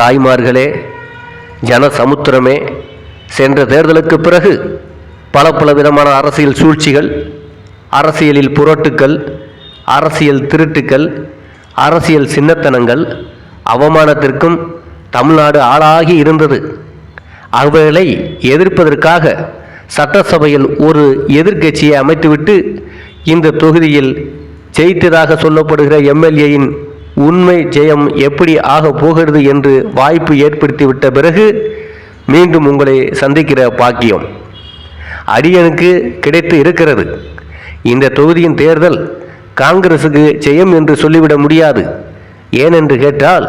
தாய்மார்களே ஜனசமுத்திரமே சென்ற தேர்தலுக்கு பிறகு பல பல விதமான அரசியல் சூழ்ச்சிகள் அரசியலில் புரட்டுக்கள் அரசியல் திருட்டுக்கள் அரசியல் சின்னத்தனங்கள் அவமானத்திற்கும் தமிழ்நாடு ஆளாகி இருந்தது. அவைகளை எதிர்ப்பதற்காக சட்டசபையில் ஒரு எதிர்க்கட்சியை அமைத்துவிட்டு இந்த தொகுதியில் ஜெயித்ததாக சொல்லப்படுகிற எம்எல்ஏயின் உண்மை ஜெயம் எப்படி ஆக போகிறது என்று வாய்ப்பு ஏற்படுத்திவிட்ட பிறகு மீண்டும் உங்களை சந்திக்கிற பாக்கியம் அடியனுக்கு கிடைத்து இருக்கிறது. இந்த தொகுதியின் தேர்தல் காங்கிரசுக்கு ஜெயம் என்று சொல்லிவிட முடியாது. ஏனென்று கேட்டால்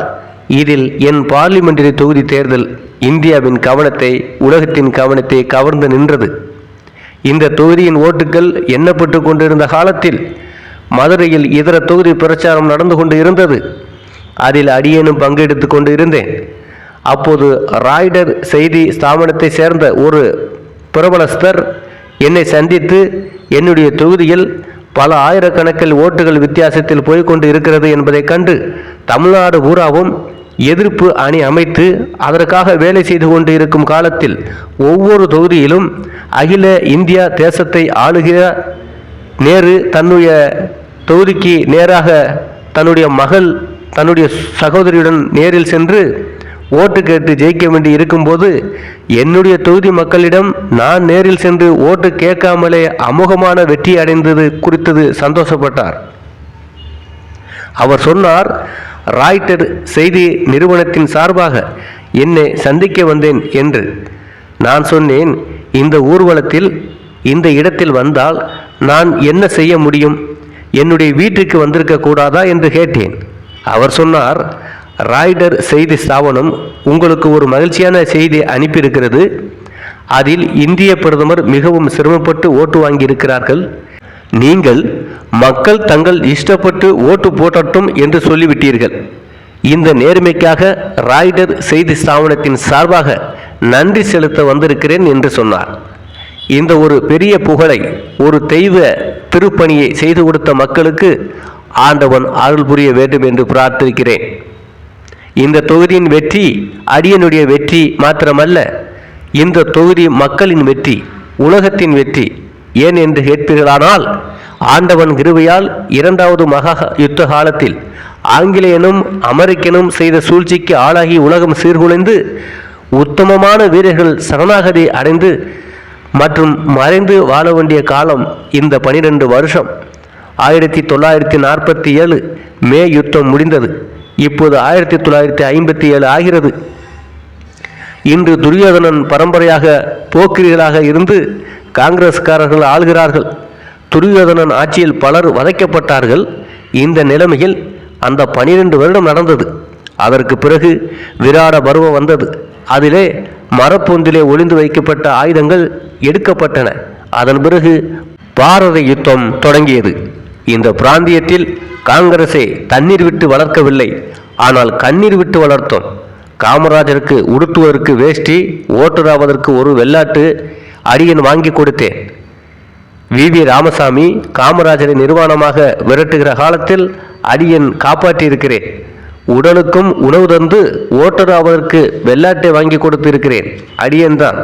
இதில் என் பார்லிமெண்டரி தொகுதி தேர்தல் இந்தியாவின் கவனத்தை உலகத்தின் கவனத்தை கவர்ந்து நின்றது. இந்த தொகுதியின் ஓட்டுகள் எண்ணப்பட்டு கொண்டிருந்த காலத்தில் மதுரையில் இதர தொகுதி பிரச்சாரம் நடந்து கொண்டு இருந்தது. அதில் அடியேனும் பங்கெடுத்து கொண்டு இருந்தேன். அப்போது ராய்டர் செய்தி ஸ்தாபனத்தை சேர்ந்த ஒரு பிரபலஸ்தர் என்னை சந்தித்து என்னுடைய தொகுதியில் பல ஆயிரக்கணக்கில் ஓட்டுகள் வித்தியாசத்தில் போய்க்கொண்டு இருக்கிறது என்பதைக் கண்டு தமிழ்நாடு பூராவும் எதிர்ப்பு அணி அமைத்து அதற்காக வேலை செய்து கொண்டு இருக்கும் காலத்தில் ஒவ்வொரு தொகுதியிலும் அகில இந்தியா தேசத்தை ஆளுகிற நேரு தன்னுடைய தொகுதிக்கு நேராக தன்னுடைய மகள் தன்னுடைய சகோதரியுடன் நேரில் சென்று ஓட்டு கேட்டு ஜெயிக்க வேண்டி இருக்கும்போது என்னுடைய தொகுதி மக்களிடம் நான் நேரில் சென்று ஓட்டு கேட்காமலே அமோகமான வெற்றி அடைந்தது குறித்தது சந்தோஷப்பட்டார். அவர் சொன்னார் ராய்டர் செய்தி நிறுவனத்தின் சார்பாக என்னை சந்திக்க வந்தேன் என்று. நான் சொன்னேன் இந்த ஊர்வலத்தில் இந்த இடத்தில் வந்தால் நான் என்ன செய்ய முடியும்? என்னுடைய வீட்டுக்கு வந்திருக்க கூடாதா என்று கேட்டேன். அவர் சொன்னார் ராய்டர் செய்தி ஸ்தாபனம் உங்களுக்கு ஒரு மகிழ்ச்சியான செய்தி அனுப்பியிருக்கிறது. அதில் இந்திய பிரதமர் மிகவும் சிரமப்பட்டு ஓட்டு வாங்கியிருக்கிறார்கள். நீங்கள் மக்கள் தங்கள் இஷ்டப்பட்டு ஓட்டு போட்டட்டும் என்று சொல்லிவிட்டீர்கள். இந்த நேர்மைக்காக ராய்டர் செய்தி ஸ்தாபனத்தின் சார்பாக நன்றி செலுத்த வந்திருக்கிறேன் என்று சொன்னார். இந்த ஒரு பெரிய புகழை ஒரு தெய்வ திருப்பணியை செய்து கொடுத்த மக்களுக்கு ஆண்டவன் அருள் புரிய வேண்டும் என்று பிரார்த்திக்கிறேன். இந்த தொகுதியின் வெற்றி அடியனுடைய வெற்றி மாத்திரமல்ல இந்த தொகுதி மக்களின் வெற்றி உலகத்தின் வெற்றி. ஏன் என்று கேட்பீர்களானால் ஆண்டவன் கிருவையால் இரண்டாவது மகா யுத்த காலத்தில் ஆங்கிலேயனும் அமெரிக்கனும் செய்த சூழ்ச்சிக்கு ஆளாகி உலகம் சீர்குலைந்து உத்தமமான வீரர்கள் சரணாகதி அடைந்து மற்றும் மறைந்து வாழ வேண்டிய காலம் இந்த பனிரெண்டு வருஷம். ஆயிரத்தி தொள்ளாயிரத்தி நாற்பத்தி ஏழு மே யுத்தம் முடிந்தது. இப்போது ஆயிரத்தி தொள்ளாயிரத்தி ஐம்பத்தி ஏழு ஆகிறது. இன்று துரியோதனன் பரம்பரையாக போக்கிரிகளாக இருந்து காங்கிரஸ்காரர்கள் ஆள்கிறார்கள். துரியோதனன் ஆட்சியில் பலர் வதைக்கப்பட்டார்கள். இந்த நிலைமையில் அந்த பனிரெண்டு வருடம் நடந்தது. அதற்கு பிறகு விராட பருவம் வந்தது. அதிலே மரப்பொந்திலே ஒளிந்து வைக்கப்பட்ட ஆயுதங்கள் எடுக்கப்பட்டன. அதன் பிறகு பாரத யுத்தம் தொடங்கியது. இந்த பிராந்தியத்தில் காங்கிரஸை தண்ணீர் விட்டு வளர்க்கவில்லை. ஆனால் கண்ணீர் விட்டு வளர்த்தோம். காமராஜருக்கு உடுத்துவதற்கு வேஷ்டி ஓட்டராவதற்கு ஒரு வெள்ளாட்டு அடியன் வாங்கி கொடுத்தேன். வி. வி. ராமசாமி காமராஜரை நிர்வாணமாக விரட்டுகிற காலத்தில் அடியன் காப்பாற்றியிருக்கிறேன். உடலுக்கும் உணவு தந்து ஓட்டராவதற்கு வெள்ளாட்டை வாங்கி கொடுத்திருக்கிறேன். அடியன்தான்.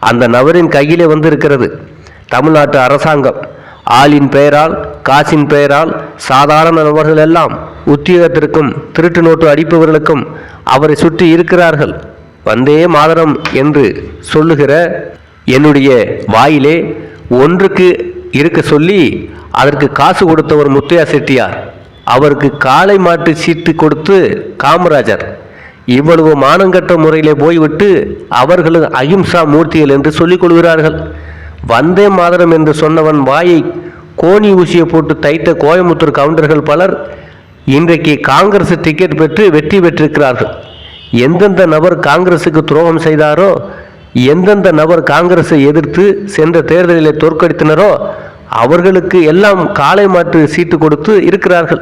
அந்த நபரின் கையிலே வந்திருக்கிறது. தமிழ்நாட்டு அரசாங்கம். ஆளின் பெயரால் காசின் பெயரால் சாதாரண நபர்கள் எல்லாம் உத்தியோகத்திற்கும் திருட்டு நோட்டு அடிப்பவர்களுக்கும் அவரை சுற்றி இருக்கிறார்கள். வந்தே மாதரம் என்று சொல்லுகிற என்னுடைய வாயிலே ஒன்றுக்கு இருக்க சொல்லி அதற்கு காசு கொடுத்தவர் முத்தையா செட்டியார். அவருக்கு காளை மாட்டு சீட்டு கொடுத்து காமராஜர். இவ்வளவு மானங்கட்ட முறையிலே போய்விட்டு அவர்களும் அகிம்சா மூர்த்திகள் என்று சொல்லிக் கொள்கிறார்கள். வந்தே மாதரம் என்று சொன்னவன் வாயை கோணி ஊசியை போட்டு தைத்த கோயமுத்தூர் கவுண்டர்கள் பலர் இன்றைக்கு காங்கிரஸ் டிக்கெட் பெற்று வெற்றி பெற்றிருக்கிறார்கள். எந்தெந்த நபர் காங்கிரசுக்கு துரோகம் செய்தாரோ எந்தெந்த நபர் காங்கிரஸை எதிர்த்து சென்ற தேர்தலிலே தோற்கடித்தனரோ அவர்களுக்கு எல்லாம் காளை மாற்று சீட்டு கொடுத்து இருக்கிறார்கள்.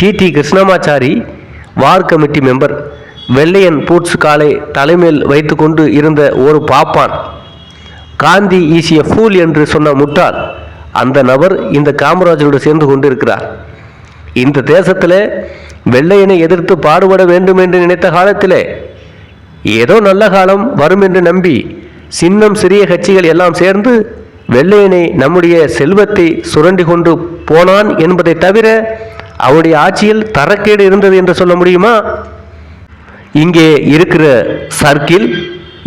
T T Krishnamachari war committee member வெள்ளையன் பூட்ஸ் காலை தலைமையில் வைத்துக்கொண்டு இருந்த ஒரு பாப்பான். காந்தி ஈசிய ஃபூல் என்று சொன்ன முட்டாள் அந்த நபர் இந்த காமராஜரோடு சேர்ந்து கொண்டிருக்கிறார். இந்த தேசத்தில் வெள்ளையனை எதிர்த்து பாடுபட வேண்டும் என்று நினைத்த காலத்திலே ஏதோ நல்ல காலம் வரும் என்று நம்பி சின்னம் சிறிய கட்சிகள் எல்லாம் சேர்ந்து வெள்ளையனை நம்முடைய செல்வத்தை சுரண்டி கொண்டு போனான் என்பதை தவிர அவருடைய ஆட்சியில் தரக்கேடு இருந்தது என்று சொல்ல முடியுமா? இங்கே இருக்கிற circle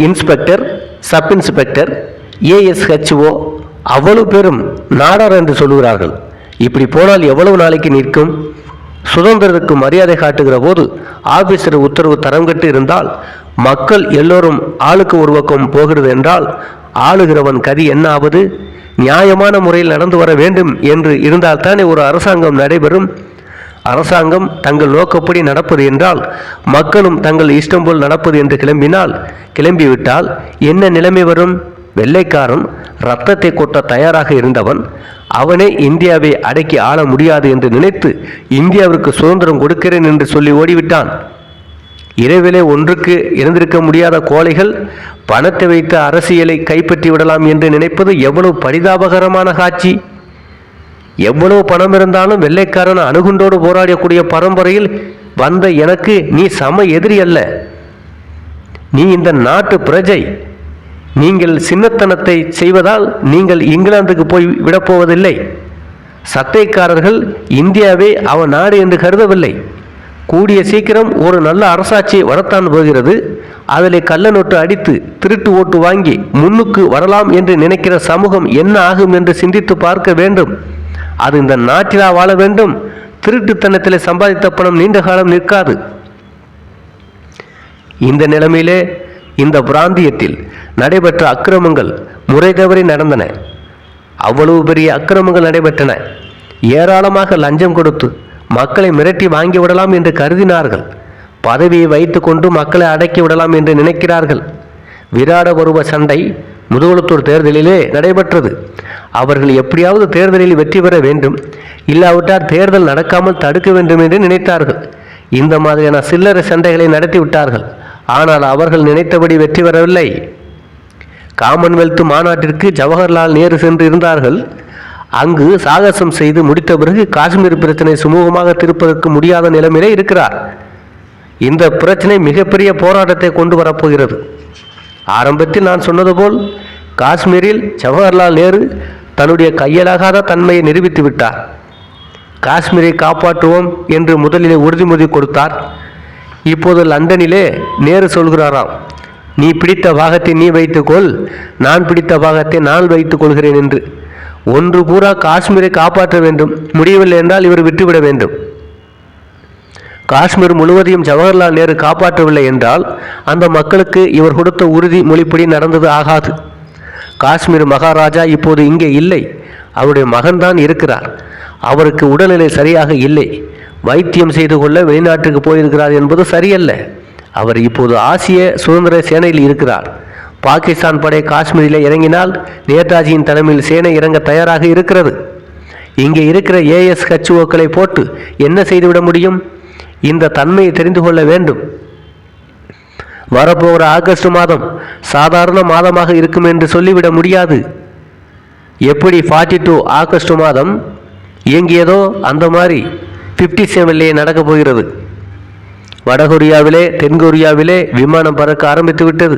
inspector sub inspector ASHO அவ்வளவு பேரும் நாடார் என்று சொல்லுகிறார்கள். இப்படி போனால் எவ்வளவு நாளைக்கு நிற்கும்? சுதந்திரத்துக்கு மரியாதை காட்டுகிற போது ஆபீசர் உத்தரவு தரம் கட்டு இருந்தால் மக்கள் எல்லோரும் ஆளுக்கு ஒரு பக்கம் போகிறது என்றால் ஆளுகிறவன் கதி என்ன ஆவது? நியாயமான முறையில் நடந்து வர வேண்டும் என்று இருந்தால்தானே ஒரு அரசாங்கம் நடைபெறும்? அரசாங்கம் தங்கள் நோக்கப்படி நடப்பது என்றால் மக்களும் தங்கள் இஷ்டம் போல் நடப்பது என்று கிளம்பினால் கிளம்பிவிட்டால் என்ன நிலைமை வரும்? வெள்ளைக்காரன் ரத்தத்தை கொட்ட தயாராக இருந்தவன் அவனே இந்தியாவை அடக்கி ஆள முடியாது என்று நினைத்து இந்தியாவிற்கு சுதந்திரம் கொடுக்கிறேன் என்று சொல்லி ஓடிவிட்டான். இரவிலே ஒன்றுக்கு இருந்திருக்க முடியாத கோழைகள் பணத்தை வைத்து அரசியலை கைப்பற்றி விடலாம் என்று நினைப்பது எவ்வளவு பரிதாபகரமான காட்சி! எவ்வளவு பணம் இருந்தாலும் வெள்ளைக்காரன் அணுகுண்டோடு போராடக்கூடிய பரம்பரையில் வந்த எனக்கு நீ சம எதிரி அல்ல. நீ இந்த நாட்டு பிரஜை. நீங்கள் சின்னத்தனத்தை செய்வதால் நீங்கள் இங்கிலாந்துக்கு போய் விடப்போவதில்லை சத்தைக்காரர்கள் இந்தியாவே அவன் நாடு என்று கருதவில்லை. கூடிய சீக்கிரம் ஒரு நல்ல அரசாட்சி வரத்தான் போகிறது. அதில் கள்ள நோட்டு அடித்து திருட்டு ஓட்டு வாங்கி முன்னுக்கு வரலாம் என்று நினைக்கிற சமூகம் என்ன ஆகும் என்று சிந்தித்து பார்க்க வேண்டும். அது இந்த நாட்டிலா வாழ வேண்டும். திருட்டுத்தனத்தில் சம்பாதித்த பணம் நீண்ட காலம் நிற்காது. இந்த நிலைமையிலே இந்த பிராந்தியத்தில் நடைபெற்ற அக்கிரமங்கள் முறை தவறி நடந்தன. அவ்வளவு பெரிய அக்கிரமங்கள் நடைபெற்றன. ஏராளமாக லஞ்சம் கொடுத்து மக்களை மிரட்டி வாங்கி விடலாம் என்று கருதினார்கள். பதவியை வைத்துக்கொண்டு மக்களை அடக்கி விடலாம் என்று நினைக்கிறார்கள். விராட பருவ சண்டை முதுகுளத்தூர் தேர்தலிலே நடைபெற்றது. அவர்கள் எப்படியாவது தேர்தலில் வெற்றி பெற வேண்டும். இல்லாவிட்டால் தேர்தல் நடக்காமல் தடுக்க வேண்டும் என்று நினைத்தார்கள். இந்த மாதிரியான சில்லறை சண்டைகளை நடத்தி விட்டார்கள் ஆனால் அவர்கள் நினைத்தபடி வெற்றி பெறவில்லை. காமன்வெல்த் மாநாட்டிற்கு ஜவஹர்லால் நேரு சென்று இருந்தார்கள். அங்கு சாகசம் செய்து முடித்த பிறகு காஷ்மீர் பிரச்சனை சுமூகமாக திருப்பதற்கு முடியாத நிலைமையிலே இருக்கிறார். இந்த பிரச்சனை மிகப்பெரிய போராட்டத்தை கொண்டு வரப்போகிறது ஆரம்பத்தில் நான் சொன்னது போல் காஷ்மீரில் ஜவஹர்லால் நேரு தன்னுடைய கையலாகாத தன்மையை நிரூபித்து விட்டார். காஷ்மீரை காப்பாற்றுவோம் என்று முதலிலே உறுதிமொழி கொடுத்தார். இப்போது லண்டனிலே நேரு சொல்கிறாராம் நீ பிடித்த பாகத்தை நீ வைத்துக்கொள் நான் பிடித்த பாகத்தை நான் வைத்துக் கொள்கிறேன் என்று. ஒன்று பூரா காஷ்மீரை காப்பாற்ற வேண்டும் முடியவில்லை என்றால் இவர் விட்டுவிட வேண்டும். காஷ்மீர் முழுவதையும் ஜவஹர்லால் நேரு காப்பாற்றவில்லை என்றால் அந்த மக்களுக்கு இவர் கொடுத்த உறுதி மொழிப்படி நடந்தது ஆகாது. காஷ்மீர் மகாராஜா இப்போது இங்கே இல்லை. அவருடைய மகன்தான் இருக்கிறார். அவருக்கு உடல்நிலை சரியாக இல்லை. வைத்தியம் செய்து கொள்ள வெளிநாட்டுக்கு போயிருக்கிறார் என்பது சரியல்ல. அவர் இப்போது ஆசிய சுதந்திர சேனையில் இருக்கிறார். பாகிஸ்தான் படை காஷ்மீரில் இறங்கினால் நேதாஜியின் தலைமையில் சேனை இறங்க தயாராக இருக்கிறது. இங்கே இருக்கிற ஏஎஸ் ஹச்ஓக்களை போட்டு என்ன செய்துவிட முடியும்? இந்த தன்மையை தெரிந்து கொள்ள வேண்டும். வரப்போகிற ஆகஸ்ட் மாதம் சாதாரண மாதமாக இருக்கும் என்று சொல்லிவிட முடியாது. எப்படி ஃபார்ட்டி டூ ஆகஸ்ட் மாதம் இயங்கியதோ அந்த மாதிரி ஃபிஃப்டி செவன்லேயே நடக்கப் போகிறது. வடகொரியாவிலே தென்கொரியாவிலே விமானம் பறக்க ஆரம்பித்து விட்டது.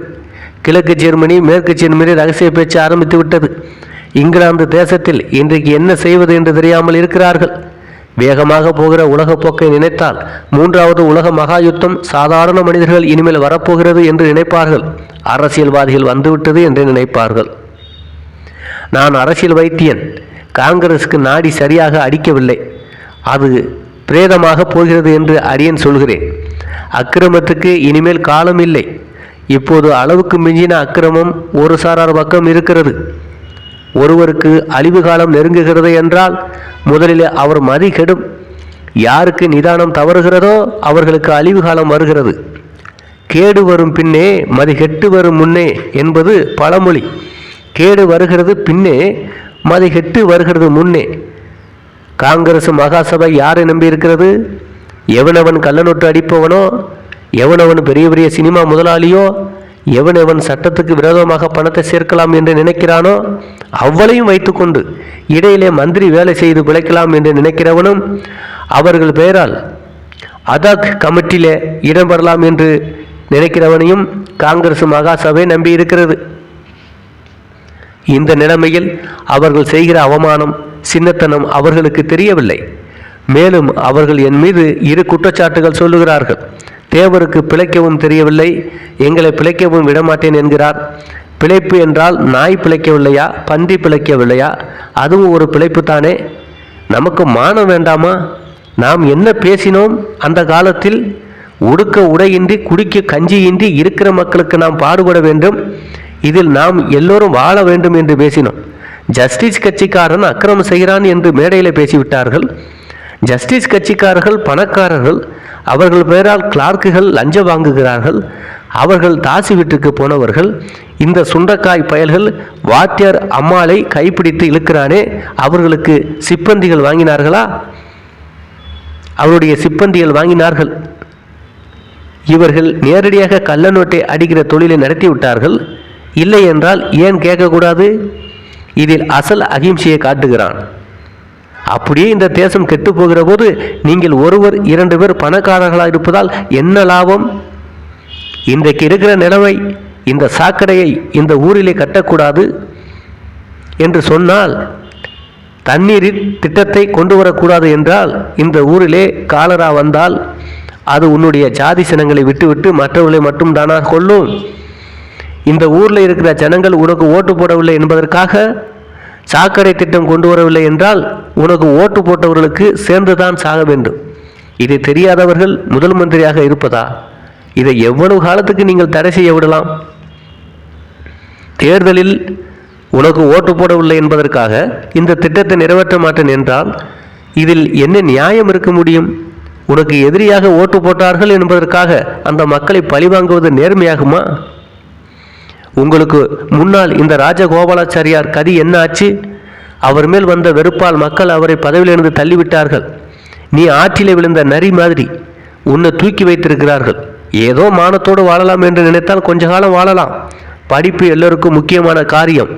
கிழக்கு ஜெர்மனி மேற்கு ஜெர்மனி ரகசிய பேச்சு ஆரம்பித்து விட்டது. இங்கிலாந்து தேசத்தில் இன்றைக்கு என்ன செய்வது என்று தெரியாமல் இருக்கிறார்கள். வேகமாக போகிற உலகப் போக்கை நினைத்தால் மூன்றாவது உலக மகா யுத்தம் சாதாரண மனிதர்கள் இனிமேல் வரப்போகிறது என்று நினைப்பார்கள். அரசியல்வாதிகள் வந்துவிட்டது என்று நினைப்பார்கள். நான் அரசியல் வைத்தியன். காங்கிரஸுக்கு நாடி சரியாக அடிக்கவில்லை. அது பிரேதமாக போகிறது என்று அடியன் சொல்கிறேன். அக்கிரமத்துக்கு இனிமேல் காலம் இல்லை இப்போது அளவுக்கு மிஞ்சின அக்கிரமம் ஒரு சாரார் பக்கம் இருக்கிறது. ஒருவருக்கு அழிவு காலம் நெருங்குகிறது என்றால் முதலில் அவர் மதி கெடும். யாருக்கு நிதானம் தவறுகிறதோ அவர்களுக்கு அழிவு காலம் வருகிறது. கேடு வரும் பின்னே மதி கெட்டு வரும் முன்னே என்பது பழமொழி. கேடு வருகிறது பின்னே மதி கெட்டு வருகிறது முன்னே. காங்கிரஸ் மகாசபை யாரை நம்பியிருக்கிறது? எவனவன் கள்ளநோட்டு அடிப்பவனோ? எவனவன் பெரிய பெரிய சினிமா முதலாளியோ? எவன் எவன் சட்டத்துக்கு விரோதமாக பணத்தை சேர்க்கலாம் என்று நினைக்கிறானோ அவ்வளையும் வைத்துக்கொண்டு இடையிலே மந்திரி வேலை செய்து பிழைக்கலாம் என்று நினைக்கிறவனும் அவர்கள் பெயரால் அதாக் கமிட்டியிலே இடம்பெறலாம் என்று நினைக்கிறவனையும் காங்கிரஸ் மகாசபை நம்பி இருக்கிறது இந்த நிலைமையில் அவர்கள் செய்கிற அவமானம் சின்னத்தனம் அவர்களுக்கு தெரியவில்லை. மேலும் அவர்கள் என் மீது இரு குற்றச்சாட்டுகள் சொல்லுகிறார்கள். தேவருக்கு பிழைக்கவும் தெரியவில்லை எங்களை பிழைக்கவும் விடமாட்டேன் என்கிறார். பிழைப்பு என்றால் நாய் பிழைக்கவில்லையா பன்றி பிழைக்கவில்லையா? அதுவும் ஒரு பிழைப்பு தானே நமக்கு மானம் வேண்டாமா? நாம் என்ன பேசினோம் அந்த காலத்தில்? உடுக்க உடையின்றி குடிக்க கஞ்சியின்றி இருக்கிற மக்களுக்கு நாம் பாடுபட வேண்டும். இதில் நாம் எல்லோரும் வாழ வேண்டும் என்று பேசினோம். ஜஸ்டிஸ் கட்சிக்காரன் அக்கிரமம் செய்கிறான் என்று மேடையில் பேசிவிட்டார்கள். ஜஸ்டிஸ் கட்சிக்காரர்கள் பணக்காரர்கள் அவர்கள் பெயரால் கிளார்க்குகள் லஞ்சம் வாங்குகிறார்கள் அவர்கள் தாசி வீட்டுக்கு போனவர்கள் இந்த சுண்டக்காய் பயல்கள் வாத்தியார் அம்மாளை கைப்பிடித்து இழுக்கிறானே அவர்களுக்கு சிப்பந்திகள் வாங்கினார்களா? அவருடைய சிப்பந்திகள் வாங்கினார்கள். இவர்கள் நேரடியாக கள்ள நோட்டை அடிக்கிற தொழிலை நடத்திவிட்டார்கள். இல்லை என்றால் ஏன் கேட்கக்கூடாது? இதில் அசல் அகிம்சையை காட்டுகிறான். அப்படியே இந்த தேசம் கெட்டு போகிற போது நீங்கள் ஒருவர் இரண்டு பேர் பணக்காரர்களாக இருப்பதால் என்ன லாபம்? இன்றைக்கு இருக்கிற நிலைமை இந்த சாக்கடையை இந்த ஊரிலே கட்டக்கூடாது என்று சொன்னால் தண்ணீரில் திட்டத்தை கொண்டு வரக்கூடாது என்றால் இந்த ஊரிலே காலரா வந்தால் அது உன்னுடைய ஜாதி சினங்களை விட்டுவிட்டு மற்றவர்களை மட்டும் தானா கொள்ளும்? இந்த ஊரில் இருக்கிற ஜனங்கள் உனக்கு ஓட்டு போடவில்லை என்பதற்காக சாக்கடை திட்டம் கொண்டு வரவில்லை என்றால் உனக்கு ஓட்டு போட்டவர்களுக்கு சேர்ந்துதான் சாக வேண்டும். இதை தெரியாதவர்கள் முதல் மந்திரியாக இருப்பதா? இதை எவ்வளவு காலத்துக்கு நீங்கள் தடை செய்ய விடலாம்? தேர்தலில் உனக்கு ஓட்டு போடவில்லை என்பதற்காக இந்த திட்டத்தை நிறைவேற்ற மாட்டேன் என்றால் இதில் என்ன நியாயம் இருக்க முடியும்? உனக்கு எதிரியாக ஓட்டு போட்டார்கள் என்பதற்காக அந்த மக்களை பழிவாங்குவது நேர்மையாகுமா? உங்களுக்கு முன்னால் இந்த ராஜகோபாலாச்சாரியார் கதி என்ன ஆச்சு? அவர் மேல் வந்த வெறுப்பால் மக்கள் அவரை பதவியிலிருந்து தள்ளிவிட்டார்கள். நீ ஆற்றிலே விழுந்த நரி மாதிரி உன்னை தூக்கி வைத்திருக்கிறார்கள். ஏதோ மானத்தோடு வாழலாம் என்று நினைத்தால் கொஞ்ச காலம் வாழலாம். படிப்பு எல்லோருக்கும் முக்கியமான காரியம்.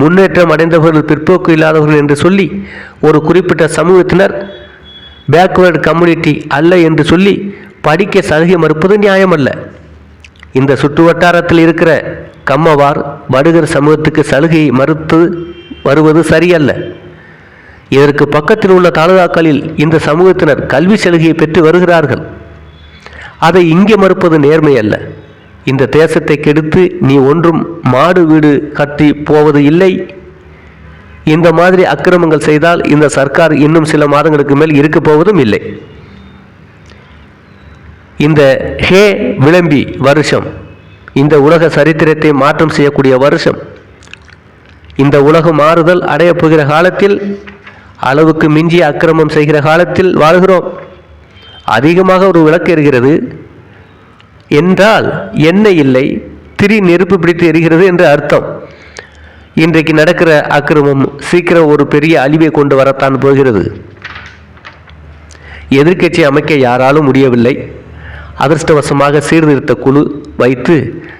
முன்னேற்றம் அடைந்தவர்கள் பிற்போக்கு இல்லாதவர்கள் என்று சொல்லி ஒரு குறிப்பிட்ட சமூகத்தினர் பேக்வேர்டு கம்யூனிட்டி அல்ல என்று சொல்லி படிக்க சலுகை மறுப்பது நியாயமல்ல. இந்த சுற்று வட்டாரத்தில் இருக்கிற கம்மவார் வடுகர் சமூகத்துக்கு சலுகையை மறுத்து வருவது சரியல்ல. இதற்கு பக்கத்தில் உள்ள தாலுகாக்களில் இந்த சமூகத்தினர் கல்வி சலுகையை பெற்று வருகிறார்கள். அதை இங்கே மறுப்பது நேர்மை அல்ல இந்த தேசத்தை கெடுத்து நீ ஒன்றும் மாடு வீடு கட்டி போவது இல்லை. இந்த மாதிரி அக்கிரமங்கள் செய்தால் இந்த சர்க்கார் இன்னும் சில மாதங்களுக்கு மேல் இருக்கப் போவதும் இல்லை. இந்த ஹே விளம்பி வருஷம் இந்த உலக சரித்திரத்தை மாற்றம் செய்யக்கூடிய வருஷம் இந்த உலகம் மாறுதல் அடையப் போகிற காலத்தில் அளவுக்கு மிஞ்சி அக்கிரமம் செய்கிற காலத்தில் வாழ்கிறோம். அதிகமாக ஒரு விளக்கு எரிகிறது என்றால் எண்ணெய் இல்லை திரி நெருப்பு பிடித்து எரிகிறது என்று அர்த்தம். இன்றைக்கு நடக்கிற அக்கிரமம் சீக்கிரம் ஒரு பெரிய அழிவை கொண்டு வரத்தான் போகிறது. எதிர்கட்சி அமைக்க யாராலும் முடியவில்லை. அதிர்ஷ்டவசமாக சீர்திருத்த குழு வைத்து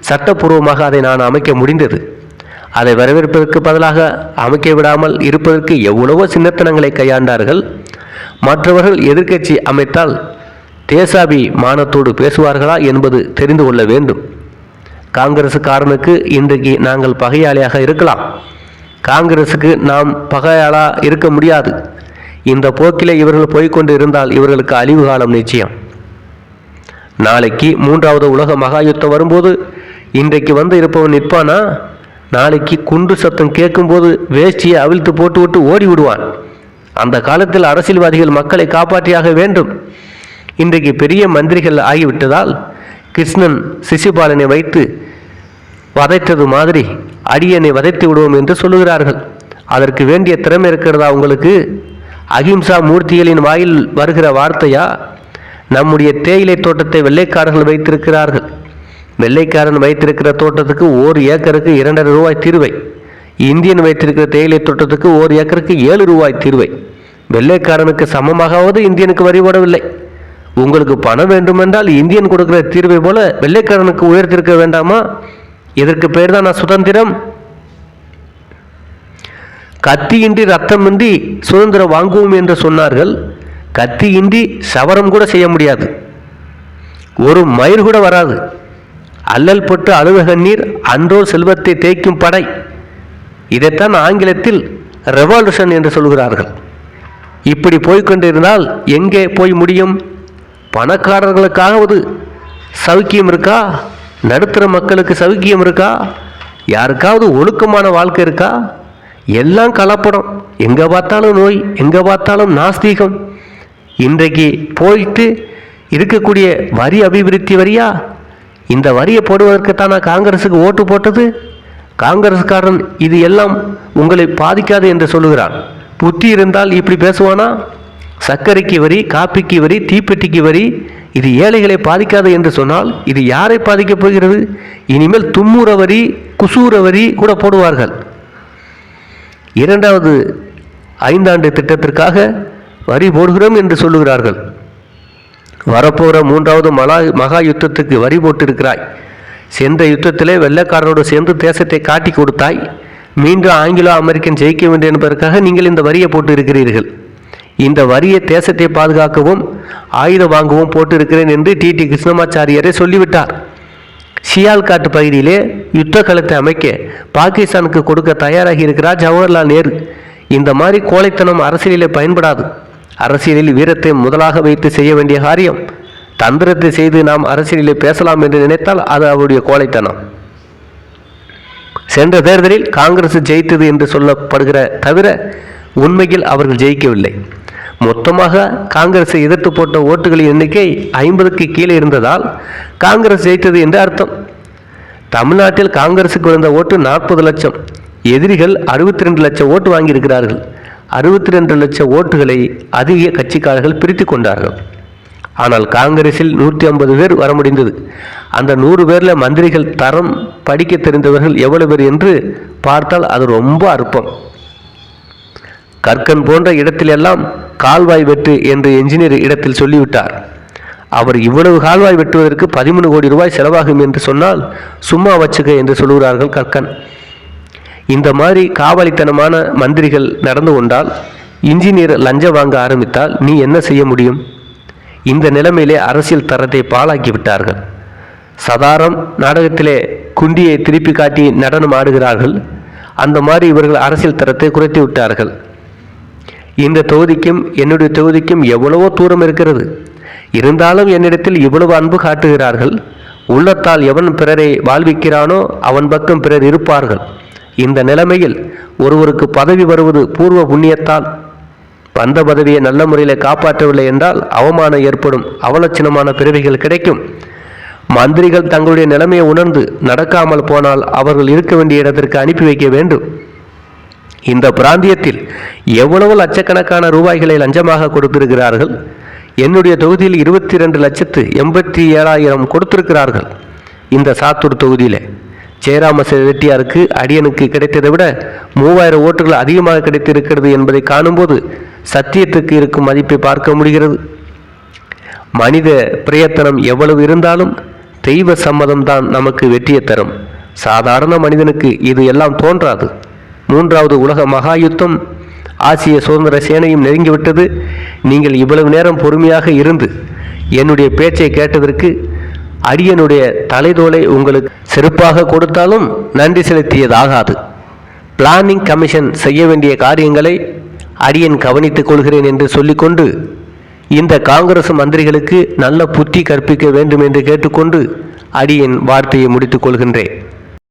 சட்டப்பூர்வமாக அதை நான் அமைக்க முடிந்தது. அதை வரவேற்பதற்கு பதிலாக அமைக்க விடாமல் இருப்பதற்கு எவ்வளவோ சின்னத்தனங்களை கையாண்டார்கள். மற்றவர்கள் எதிர்க்கட்சி அமைத்தால் தேசாபி மானத்தோடு பேசுவார்களா என்பது தெரிந்து கொள்ள வேண்டும். காங்கிரசுக்காரனுக்கு இன்றைக்கு நாங்கள் பகையாளியாக இருக்கலாம். காங்கிரசுக்கு நாம் பகையாளா இருக்க முடியாது. இந்த போக்கிலே இவர்கள் போய்க்கொண்டு இருந்தால் இவர்களுக்கு அழிவு காலம் நிச்சயம். நாளைக்கு மூன்றாவது உலக மகா யுத்தம் வரும்போது இன்றைக்கு வந்து இருப்பவன் நிற்பானா? நாளைக்கு குண்டு சத்தம் கேட்கும்போது வேஷ்டியை அவிழ்த்து போட்டுவிட்டு ஓடி விடுவான். அந்த காலத்தில் அரசியல்வாதிகள் மக்களை காப்பாற்றியாக வேண்டும். இன்றைக்கு பெரிய மந்திரிகள் ஆகிவிட்டதால் கிருஷ்ணன் சிசுபாலனை வைத்து வதைத்தது மாதிரி அடியனை வதைத்து விடுவோம் என்று சொல்லுகிறார்கள். அதற்கு வேண்டிய திறமை இருக்கிறதா உங்களுக்கு? அகிம்சா மூர்த்திகளின் வாயில் வருகிற வார்த்தையா? நம்முடைய தேயிலை தோட்டத்தை வெள்ளைக்காரர்கள் வைத்திருக்கிறார்கள். வெள்ளைக்காரன் வைத்திருக்கிற தோட்டத்துக்கு ஓர் ஏக்கருக்கு இரண்டரை ரூபாய் தீர்வை. இந்தியன் வைத்திருக்கிற தேயிலை தோட்டத்துக்கு ஓர் ஏக்கருக்கு ஏழு ரூபாய் தீர்வை. வெள்ளைக்காரனுக்கு சமமாகவது இந்தியனுக்கு வரி போடவில்லை உங்களுக்கு பணம் வேண்டுமென்றால் இந்தியன் கொடுக்கிற தீர்வை போல வெள்ளைக்காரனுக்கு உயர்த்திருக்க வேண்டாமா? இதற்கு பேர் தான் நான் சுதந்திரம். கத்தியின்றி ரத்தமின்றி சுதந்திரம் வாங்குவோம் என்று சொன்னார்கள். கத்தியின்றி சவரம் கூட செய்ய முடியாது. ஒரு மயிர் கூட வராது. அல்லல் பட்டு அழுவ நீர் அன்றோ செல்வத்தை தேய்க்கும் படை. இதைத்தான் ஆங்கிலத்தில் ரெவல்யூஷன் என்று சொல்கிறார்கள். இப்படி போய்க்கொண்டிருந்தால் எங்கே போய் முடியும்? பணக்காரர்களுக்காவது சவுக்கியம் இருக்கா? நடுத்தர மக்களுக்கு சவுக்கியம் இருக்கா? யாருக்காவது ஒழுக்கமான வாழ்க்கை இருக்கா? எல்லாம் கலப்படம். எங்கே பார்த்தாலும் நோய் எங்கே பார்த்தாலும் நாஸ்தீகம். இன்றைக்கு போயிட்டு இருக்கக்கூடிய வரி அபிவிருத்தி வரியா? இந்த வரியை போடுவதற்குத்தான் நான் காங்கிரஸுக்கு ஓட்டு போட்டது? காங்கிரஸ்காரன் இது எல்லாம் உங்களை பாதிக்காது என்று சொல்லுகிறான். புத்தி இருந்தால் இப்படி பேசுவானா? சர்க்கரைக்கு வரி காப்பிக்கு வரி தீப்பெட்டிக்கு வரி இது ஏழைகளை பாதிக்காது என்று சொன்னால் இது யாரை பாதிக்கப் போகிறது? இனிமேல் தும்முற வரி குசூர வரி கூட போடுவார்கள். இரண்டாவது ஐந்தாண்டு திட்டத்திற்காக வரி போடுகிறோம் என்று சொல்லுகிறார்கள். வரப்போகிற மூன்றாவது மலா மகா யுத்தத்துக்கு வரி போட்டிருக்கிறாய். சென்ற யுத்தத்திலே வெள்ளக்காரரோடு சேர்ந்து தேசத்தை காட்டி கொடுத்தாய். மீண்டும் ஆங்கிலோ அமெரிக்கன் ஜெயிக்க வேண்டும் என்பதற்காக நீங்கள் இந்த வரியை போட்டு இருக்கிறீர்கள் இந்த வரியை தேசத்தை பாதுகாக்கவும் ஆயுதம் வாங்கவும் போட்டிருக்கிறேன் என்று டி. டி. கிருஷ்ணமாச்சாரியரை சொல்லிவிட்டார். சியால்காட்டு பகுதியிலே யுத்த களத்தை அமைக்க பாகிஸ்தானுக்கு கொடுக்க தயாராகி இருக்கிறார் ஜவஹர்லால் நேரு. இந்த மாதிரி கோழைத்தனம் அரசியலிலே பயன்படாது. அரசியலில் வீரத்தை முதலாக வைத்து செய்ய வேண்டிய காரியம். தந்திரத்தை செய்து நாம் அரசியலிலே பேசலாம் என்று நினைத்தால் அது அவருடைய கோழைத்தனம். சென்ற தேர்தலில் காங்கிரஸ் ஜெயித்தது என்று சொல்லப்படுகிற தவிர உண்மையில் அவர்கள் ஜெயிக்கவில்லை. மொத்தமாக காங்கிரஸை எதிர்த்து போட்ட ஓட்டுகளின் எண்ணிக்கை ஐம்பதுக்கு கீழே இருந்ததால் காங்கிரஸ் ஜெயித்தது என்று அர்த்தம். தமிழ்நாட்டில் காங்கிரஸுக்கு விழுந்த ஓட்டு நாற்பது லட்சம். எதிரிகள் அறுபத்தி ரெண்டு லட்சம் ஓட்டு வாங்கியிருக்கிறார்கள். அறுபத்தி ரெண்டு லட்சம் ஓட்டுகளை அதிக கட்சிக்காரர்கள் பிரித்து கொண்டார்கள். ஆனால் காங்கிரஸில் நூற்றி ஐம்பது பேர் வர முடிந்தது அந்த நூறு பேரில் மந்திரிகள் தரம் படிக்க தெரிந்தவர்கள் எவ்வளவு பேர் என்று பார்த்தால் அது ரொம்ப அற்பம். கற்கன் போன்ற இடத்திலெல்லாம் கால்வாய் வெட்டு என்று என்ஜினியர் இடத்தில் சொல்லிவிட்டார். அவர் இவ்வளவு கால்வாய் வெட்டுவதற்கு பதிமூணு கோடி ரூபாய் செலவாகும் என்று சொன்னால் சும்மா வச்சுக்க என்று சொல்கிறார்கள் கற்கன். இந்த மாதிரி காவலித்தனமான மந்திரிகள் நடந்து கொண்டால் இன்ஜினியர் லஞ்சம் வாங்க ஆரம்பித்தால் நீ என்ன செய்ய முடியும்? இந்த நிலைமையிலே அரசியல் தரத்தை பாழாக்கி விட்டார்கள். சதாரம் நாடகத்திலே குண்டியை திருப்பி காட்டி நடனம் ஆடுகிறார்கள். அந்த மாதிரி இவர்கள் அரசியல் தரத்தை குறைத்து விட்டார்கள். இந்த தொகுதிக்கும் என்னுடைய தொகுதிக்கும் எவ்வளவோ தூரம் இருக்கிறது. இருந்தாலும் என்னிடத்தில் இவ்வளவு அன்பு காட்டுகிறார்கள். உள்ளத்தால் எவன் பிறரை வாழ்விக்கிறானோ அவன் பக்கம் பிறர் இருப்பார்கள். இந்த நிலைமையில் ஒருவருக்கு பதவி வருவது பூர்வ புண்ணியத்தால் வந்த பதவியை நல்ல முறையில் காப்பாற்றவில்லை என்றால் அவமானம் ஏற்படும் அவலட்சணமான பிறவிகள் கிடைக்கும். மந்திரிகள் தங்களுடைய நிலைமையை உணர்ந்து நடக்காமல் போனால் அவர்கள் இருக்க வேண்டிய இடத்திற்கு அனுப்பி வைக்க வேண்டும். இந்த பிராந்தியத்தில் எவ்வளவு லட்சக்கணக்கான ரூபாய்களை லஞ்சமாக கொடுத்திருக்கிறார்கள்? என்னுடைய தொகுதியில் இருபத்தி ரெண்டு லட்சத்து எண்பத்தி ஏழாயிரம் கொடுத்திருக்கிறார்கள். இந்த சாத்தூர் தொகுதியிலே. ஜெயராம செட்டியாருக்கு அடியனுக்கு கிடைத்ததை விட மூவாயிரம் ஓட்டுகள் அதிகமாக கிடைத்திருக்கிறது என்பதை காணும்போது சத்தியத்துக்கு இருக்கும் மதிப்பை பார்க்க முடிகிறது. மனித பிரயத்தனம் எவ்வளவு இருந்தாலும் தெய்வ சம்மதம் தான் நமக்கு வெற்றியை தரும். சாதாரண மனிதனுக்கு இது எல்லாம் தோன்றாது. மூன்றாவது உலக மகா யுத்தம் ஆசிய சுதந்திர சேனையும் நெருங்கிவிட்டது. நீங்கள் இவ்வளவு நேரம் பொறுமையாக இருந்து என்னுடைய பேச்சை கேட்டதற்கு அடியனுடைய தலைதோலை உங்களுக்கு செருப்பாக கொடுத்தாலும் நன்றி செலுத்தியதாகாது. பிளானிங் கமிஷன் செய்ய வேண்டிய காரியங்களை அடியன் கவனித்துக் கொள்கிறேன் என்று சொல்லிக்கொண்டு இந்த காங்கிரஸ் மந்திரிகளுக்கு நல்ல புத்தி கற்பிக்க வேண்டும் என்று கேட்டுக்கொண்டு அடியின் வார்த்தையை முடித்துக் கொள்கின்றேன்.